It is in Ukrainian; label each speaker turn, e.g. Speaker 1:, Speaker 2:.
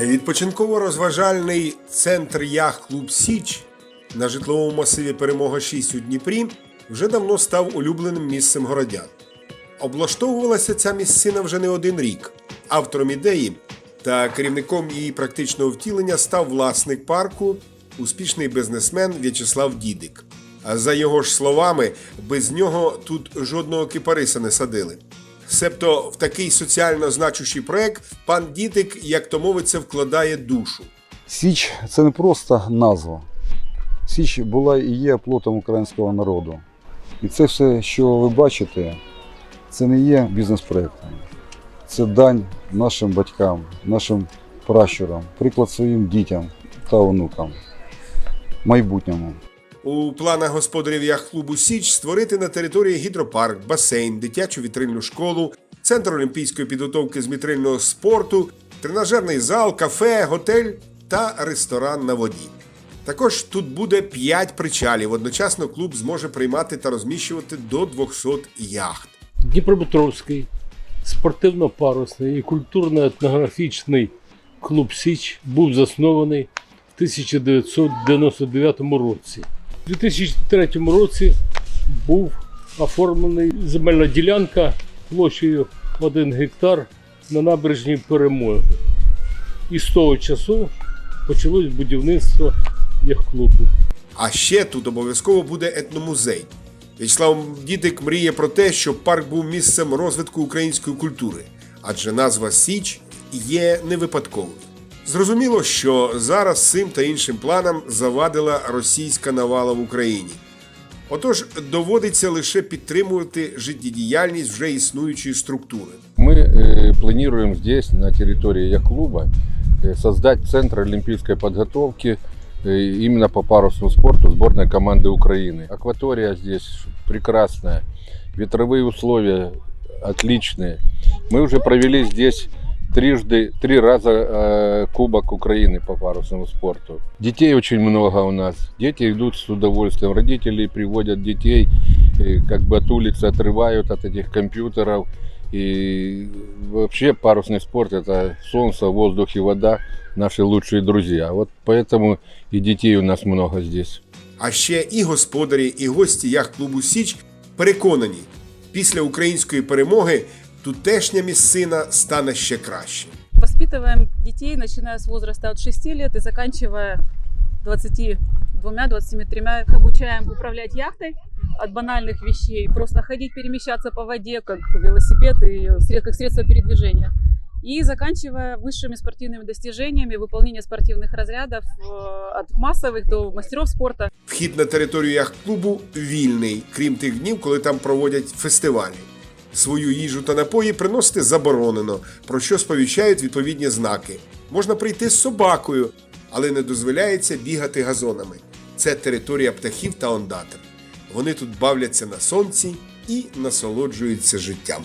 Speaker 1: Відпочинково-розважальний центр Яхт-Клуб Січ на житловому масиві Перемога 6 у Дніпрі вже давно став улюбленим місцем городян. Облаштовувалася ця місцина вже не один рік. Автором ідеї та керівником її практичного втілення став власник парку, успішний бізнесмен В'ячеслав Дідик. А за його ж словами, без нього тут жодного кипариса не садили. Себто в такий соціально значущий проект пан Дідик, як то мовиться, вкладає душу.
Speaker 2: Січ це не просто назва. Січ була і є плотом українського народу. І це все, що ви бачите, це не є бізнес-проектом. Це дань нашим батькам, нашим пращурам, приклад своїм дітям та онукам, майбутньому.
Speaker 1: У планах господарів яхт-клубу Січ створити на території гідропарк, басейн, дитячу вітрильну школу, центр олімпійської підготовки з вітрильного спорту, тренажерний зал, кафе, готель та ресторан на воді. Також тут буде 5 причалів. Одночасно клуб зможе приймати та розміщувати до 200 яхт.
Speaker 3: Дніпропетровський спортивно-парусний і культурно-етнографічний клуб Січ був заснований в 1999 році. У 2003 році був оформлений земельна ділянка площею 1 гектар на набережній Перемоги. І з того часу почалось будівництво яхт-клубу.
Speaker 1: А ще тут обов'язково буде етномузей. В'ячеслав Дідик мріє про те, щоб парк був місцем розвитку української культури, адже назва Січ є не випадковою. Зрозуміло, що зараз цим та іншим планам завадила російська навала в Україні. Отож, доводиться лише підтримувати життєдіяльність вже існуючої структури.
Speaker 4: Мы э, планируем здесь, на территории яхт-клуба, э, создать центр олимпийской подготовки э, именно по парусному спорту сборной команды Украины. Акватория здесь прекрасная, ветровые условия отличные. Мы уже провели здесь трижды, три раза э, Кубок Украины по парусному спорту. Детей очень много у нас. Дети идут с удовольствием. Родители приводят детей, э, как бы от улицы отрывают от этих компьютеров. И вообще парусный спорт это солнце, воздух и вода наши лучшие друзья. Вот поэтому и детей у нас много здесь.
Speaker 1: А ще і господарі, і гості яхт-клубу Січ переконані, після української перемоги тутешня місцина стане ще краще.
Speaker 5: Воспитываем детей, начиная с возраста от 6 лет и заканчивая 22-23, обучаем управлять яхтой от банальных вещей, просто ходить, перемещаться по воде, как велосипед и сред- как средство передвижения. И заканчивая высшими спортивными достижениями, выполнение спортивных разрядов э, от массовых до мастеров спорта.
Speaker 1: Вхід на територію яхт-клубу вільний, крім тих днів, коли там проводять фестивалі. Свою їжу та напої приносити заборонено, про що сповіщають відповідні знаки. Можна прийти з собакою, але не дозволяється бігати газонами. Це територія птахів та ондатр. Вони тут бавляться на сонці і насолоджуються життям.